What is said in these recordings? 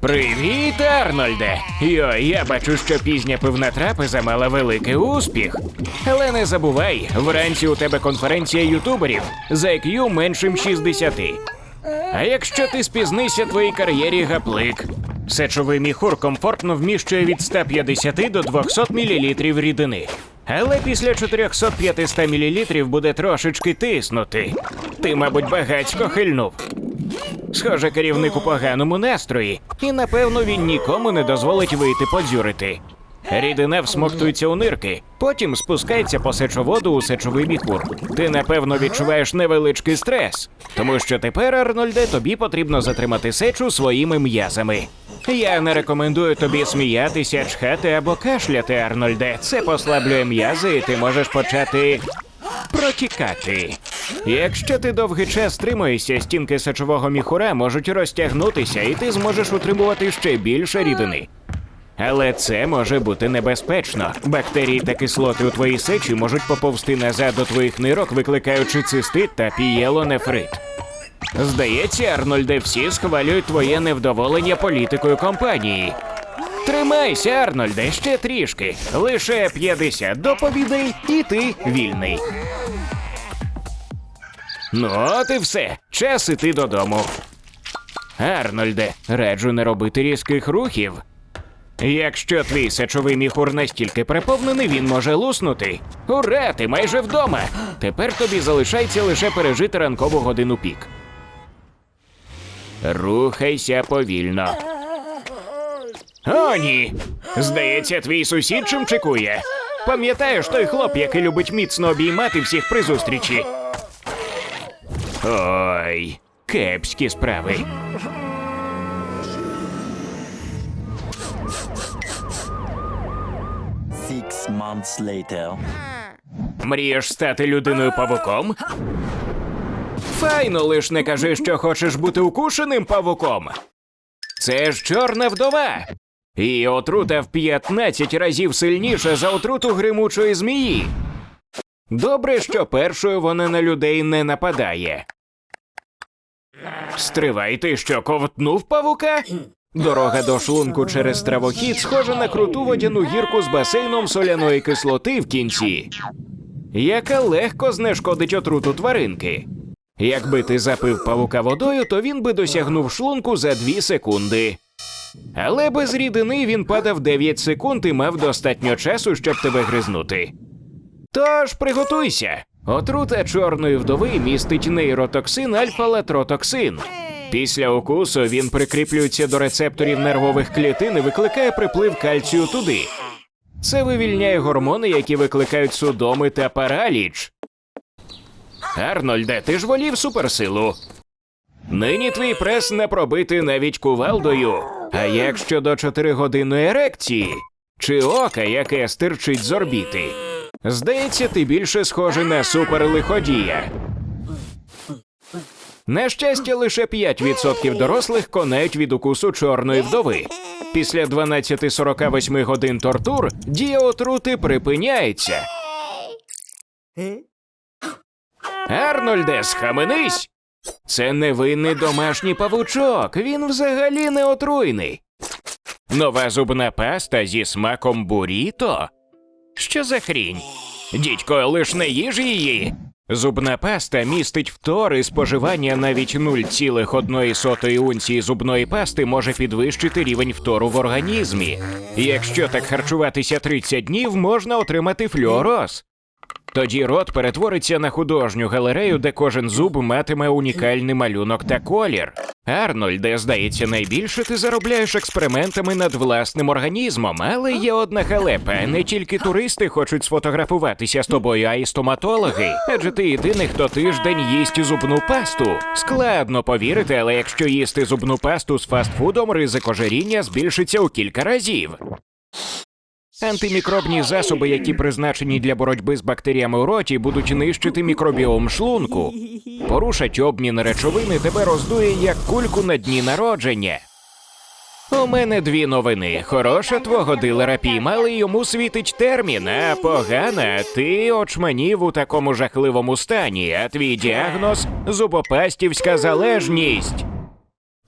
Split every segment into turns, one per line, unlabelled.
Привіт, Арнольде! Йо, я бачу, що пізня пивна трапеза мала великий успіх. Але не забувай, вранці у тебе конференція ютуберів за IQ меншим 60. А якщо ти спізнися твоїй кар'єрі гаплик. Сечовий міхур комфортно вміщує від 150 до 200 мл рідини. Але після 400-500 мл буде трошечки тиснути. Ти, мабуть, багацько хильнув. Схоже, керівник у поганому настрої, і напевно він нікому не дозволить вийти подзюрити. Рідина всмоктується у нирки, потім спускається по сечоводу у сечовий міхур. Ти напевно відчуваєш невеличкий стрес, тому що тепер, Арнольде, тобі потрібно затримати сечу своїми м'язами. Я не рекомендую тобі сміятися, чхати або кашляти, Арнольде. Це послаблює м'язи, і ти можеш почати протікати. Якщо ти довгий час стримуєшся, стінки сечового міхура можуть розтягнутися, і ти зможеш утримувати ще більше рідини. Але це може бути небезпечно. Бактерії та кислоти у твоїй сечі можуть поповзти назад до твоїх нирок, викликаючи цистит та пієлонефрит. Здається, Арнольде, всі схвалюють твоє невдоволення політикою компанії. Тримайся, Арнольде, ще трішки. Лише 50 доповідей, і ти вільний. Ну, от і все. Час іти додому. Арнольде, раджу не робити різких рухів. Якщо твій сечовий міхур настільки переповнений, він може луснути. Ура, ти майже вдома. Тепер тобі залишається лише пережити ранкову годину пік. Рухайся повільно. О, ні. Здається, твій сусід чимчикує. Пам'ятаєш той хлоп, який любить міцно обіймати всіх при зустрічі? Ой, кепські справи.
Six months later.
Мрієш стати людиною павуком? Файно, лиш не кажи, що хочеш бути укушеним павуком. Це ж чорна вдова. І отрута в 15 разів сильніша за отруту гримучої змії. Добре, що першою вона на людей не нападає. Стривай, ти що ковтнув павука? Дорога до шлунку через травохід схожа на круту водяну гірку з басейном соляної кислоти в кінці, яка легко знешкодить отруту тваринки. Якби ти запив павука водою, то він би досягнув шлунку за 2 секунди. Але без рідини він падав 9 секунд і мав достатньо часу, щоб тебе гризнути. Тож приготуйся. Отрута чорної вдови містить нейротоксин альфа-латротоксин. Після укусу він прикріплюється до рецепторів нервових клітин і викликає приплив кальцію туди. Це вивільняє гормони, які викликають судоми та параліч. Арнольде, ти ж волів суперсилу. Нині твій прес не пробити навіть кувалдою. А як щодо чотиригодинної ерекції? Чи ока, яке стирчить з орбіти? Здається, ти більше схожий на суперлиходія. На щастя, лише 5% дорослих конають від укусу чорної вдови. Після 12-48 годин тортур дія отрути припиняється. Арнольде, схаменись! Це невинний домашній павучок. Він взагалі не отруйний. Нова зубна паста зі смаком буріто? Що за хрінь? Дідько, лиш не їж її. Зубна паста містить фтор і споживання навіть 0,1 унції зубної пасти може підвищити рівень фтору в організмі. Якщо так харчуватися 30 днів, можна отримати флюороз. Тоді рот перетвориться на художню галерею, де кожен зуб матиме унікальний малюнок та колір. Арнольде, здається, найбільше ти заробляєш експериментами над власним організмом, але є одна халепа. Не тільки туристи хочуть сфотографуватися з тобою, а й стоматологи. Адже ти єдиний, хто тиждень їсть зубну пасту. Складно повірити, але якщо їсти зубну пасту з фастфудом, ризик ожиріння збільшиться у кілька разів. Антимікробні засоби, які призначені для боротьби з бактеріями у роті, будуть нищити мікробіом шлунку. Порушать обмін речовини тебе роздує як кульку на дні народження. У мене дві новини. Хороша твого дилера піймали, йому світить термін, а погана, ти очманів у такому жахливому стані, а твій діагноз зубопастівська залежність.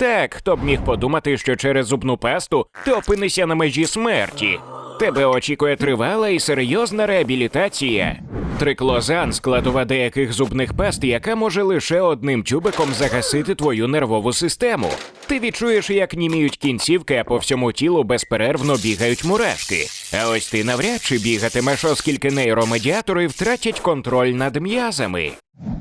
Так, хто б міг подумати, що через зубну пасту ти опинишся на межі смерті. Тебе очікує тривала і серйозна реабілітація. Триклозан складова деяких зубних паст, яка може лише одним тюбиком загасити твою нервову систему. Ти відчуєш, як німіють кінцівки, а по всьому тілу безперервно бігають мурашки. А ось ти навряд чи бігатимеш, оскільки нейромедіатори втратять контроль над м'язами.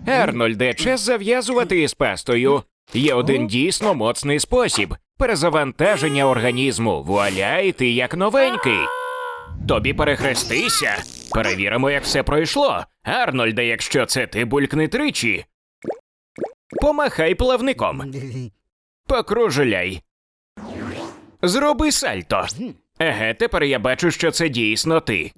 Арнольде, час зав'язувати із пастою. Є один дійсно моцний спосіб перезавантаження організму. Вуаля, і ти як новенький. Тобі перехрестися. Перевіримо, як все пройшло. Арнольде, якщо це ти булькни тричі. Помахай плавником. Покружеляй. Зроби сальто. Еге, тепер я бачу, що це дійсно ти.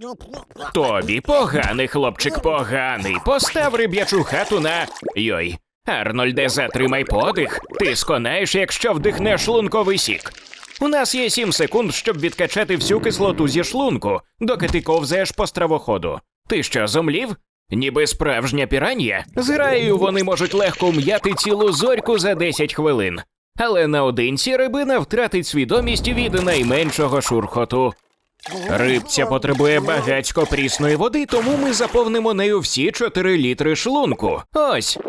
Тобі поганий, хлопчик, поганий. Постав риб'ячу хату на. Йой. Арнольде, затримай подих. Ти сконаєш, якщо вдихнеш шлунковий сік. У нас є сім секунд, щоб відкачати всю кислоту зі шлунку, доки ти ковзаєш по стравоходу. Ти що, зомлів? Ніби справжня піран'я. З граєю вони можуть легко м'яти цілу зорьку за 10 хвилин. Але наодинці рибина втратить свідомість від найменшого шурхоту. Рибця потребує багацько прісної води, тому ми заповнимо нею всі 4 літри шлунку. Ось.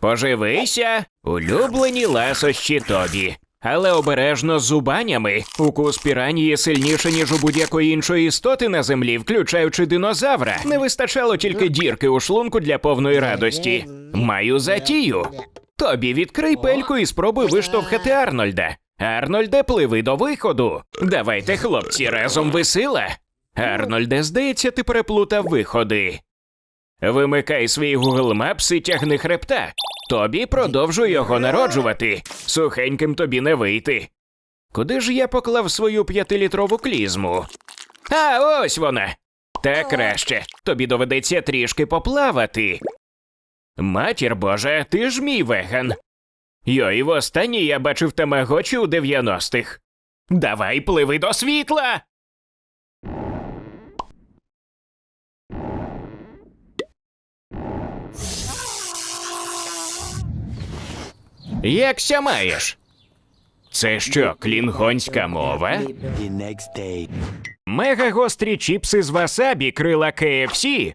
Поживися, улюблені ласощі тобі. Але обережно з зубанями. Укус піранії сильніше, ніж у будь-якої іншої істоти на землі, включаючи динозавра. Не вистачало тільки дірки у шлунку для повної радості. Маю затію. Тобі відкрий пельку і спробуй виштовхати Арнольда. Арнольде, пливи до виходу. Давайте, хлопці, разом весила. Арнольде, здається, ти переплутав виходи. Вимикай свій Google Maps і тягни хребта. Тобі продовжуй його народжувати. Сухеньким тобі не вийти. Куди ж я поклав свою п'ятилітрову клізму? А, ось вона. Та краще. Тобі доведеться трішки поплавати. Матір Божа, ти ж мій веган. Йой, востаннє я бачив тамагочі у 90-х. Давай пливи до світла. Якся маєш? Це що, клінгонська мова? Мега гострі чіпси з васабі крила KFC.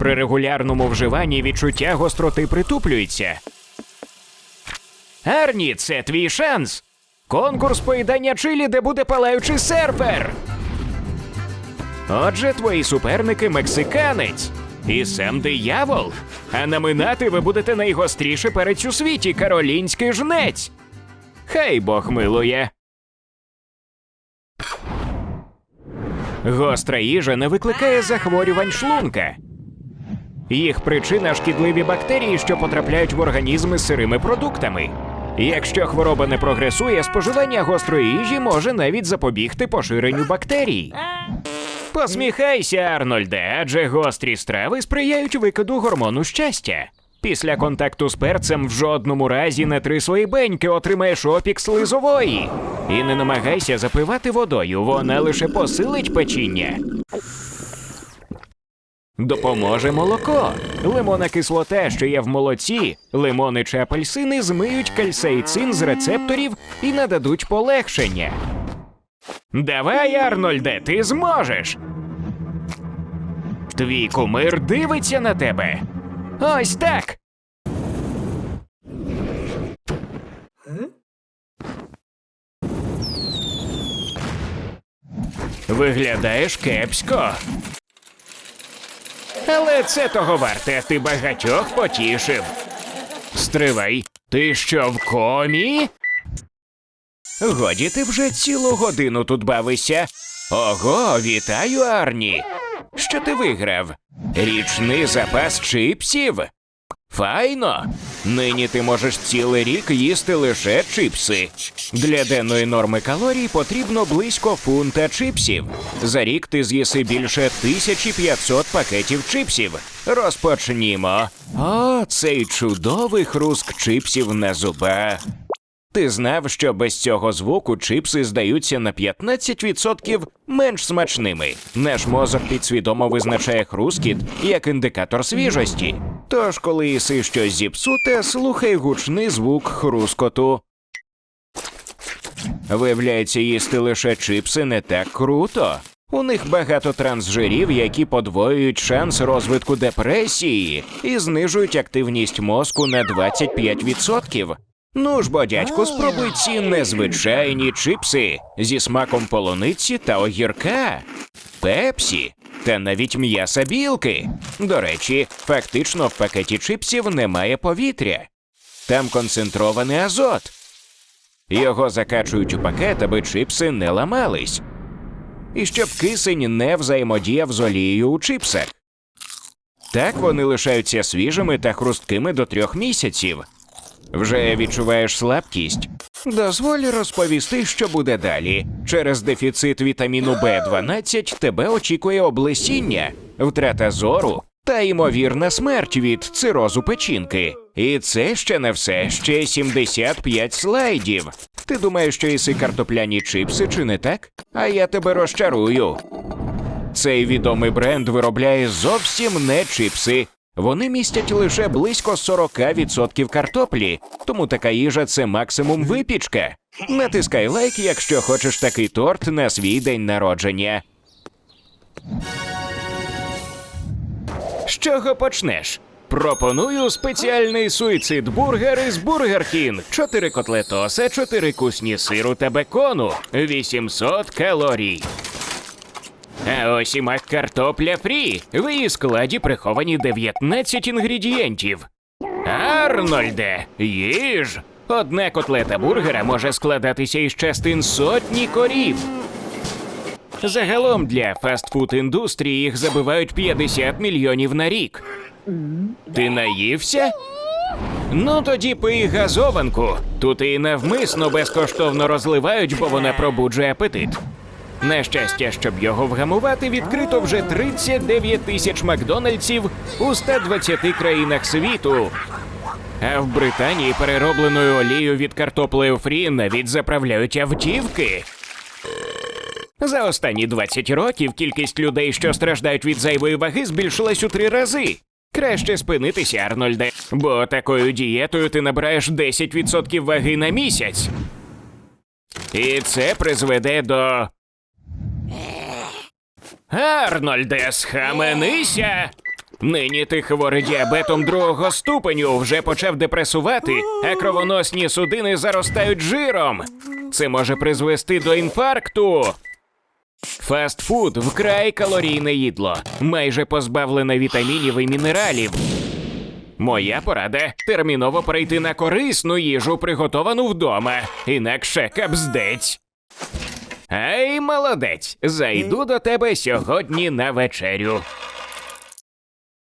При регулярному вживанні відчуття гостроти притуплюється. Арні, це твій шанс. Конкурс поїдання чилі, де буде палаючий серфер. Отже, твої суперники мексиканець і сам диявол. А наминати ви будете найгостріший перець у світі каролінський жнець. Хай Бог милує. Гостра їжа не викликає захворювань шлунка. Їх причина шкідливі бактерії, що потрапляють в організми сирими продуктами. Якщо хвороба не прогресує, споживання гострої їжі може навіть запобігти поширенню бактерій. Посміхайся, Арнольде, адже гострі страви сприяють викиду гормону щастя. Після контакту з перцем в жодному разі не три свої беньки отримаєш опік слизової. І не намагайся запивати водою, вона лише посилить печіння. Допоможе молоко. Лимонна кислота, що є в молоці, лимони чи апельсини змиють кальсейцин з рецепторів і нададуть полегшення. Давай, Арнольде, ти зможеш. Твій кумир дивиться на тебе. Ось так. Виглядаєш кепсько. Але це того варте, ти багатьох потішив. Стривай, ти що в комі? Годі ти вже цілу годину тут бавишся. Ого, вітаю, Арні. Що ти виграв? Річний запас чипсів? Файно. Нині ти можеш цілий рік їсти лише чипси. Для денної норми калорій потрібно близько фунта чипсів. За рік ти з'їси більше 1500 пакетів чипсів. Розпочнімо. О, цей чудовий хруск чипсів на зубах. Ти знав, що без цього звуку чипси здаються на 15% менш смачними. Наш мозок підсвідомо визначає хрускіт як індикатор свіжості. Тож, коли їси щось зіпсуте, слухай гучний звук хрускоту. Виявляється, їсти лише чипси не так круто. У них багато трансжирів, які подвоюють шанс розвитку депресії і знижують активність мозку на 25%. Ну ж бо, дядьку, спробуй ці незвичайні чипси зі смаком полуниці та огірка, пепсі та навіть м'яса білки. До речі, фактично в пакеті чипсів немає повітря. Там концентрований азот. Його закачують у пакет, аби чипси не ламались. І щоб кисень не взаємодіяв з олією у чипсах. Так вони лишаються свіжими та хрусткими до трьох місяців. Вже відчуваєш слабкість? Дозволь розповісти, що буде далі. Через дефіцит вітаміну В12 тебе очікує облесіння, втрата зору та ймовірна смерть від цирозу печінки. І це ще не все, ще 75 слайдів. Ти думаєш, що їси картопляні чипси, чи не так? А я тебе розчарую. Цей відомий бренд виробляє зовсім не чипси. Вони містять лише близько 40% картоплі, тому така їжа це максимум випічка. Натискай лайк, якщо хочеш такий торт на свій день народження. З чого почнеш? Пропоную спеціальний суїцид бургер із Бургер Кінг. Чотири котлетоса, чотири кусні сиру та бекону, 800 калорій. А ось і мак картопля фрі. В її складі приховані 19 інгредієнтів. Арнольде, їж! Одна котлета бургера може складатися із частин сотні корів. Загалом для фастфуд індустрії їх забивають 50 мільйонів на рік. Ти наївся? Ну тоді пий газованку. Тут і навмисно безкоштовно розливають, бо вона пробуджує апетит. На щастя, щоб його вгамувати, відкрито вже 39 тисяч Макдональдсів у 120 країнах світу. А в Британії переробленою олією від картоплею фрі навіть заправляють автівки. За останні 20 років кількість людей, що страждають від зайвої ваги, збільшилась у три рази. Краще спинитися, Арнольде, бо такою дієтою ти набираєш 10% ваги на місяць. І це призведе до. Арнольде, схаменися! Нині ти хворий діабетом другого ступеню вже почав депресувати, а кровоносні судини заростають жиром. Це може призвести до інфаркту. Фастфуд вкрай калорійне їдло, майже позбавлене вітамінів і мінералів. Моя порада терміново перейти на корисну їжу, приготовану вдома, інакше капздець. Ей, молодець, зайду до тебе сьогодні на вечерю.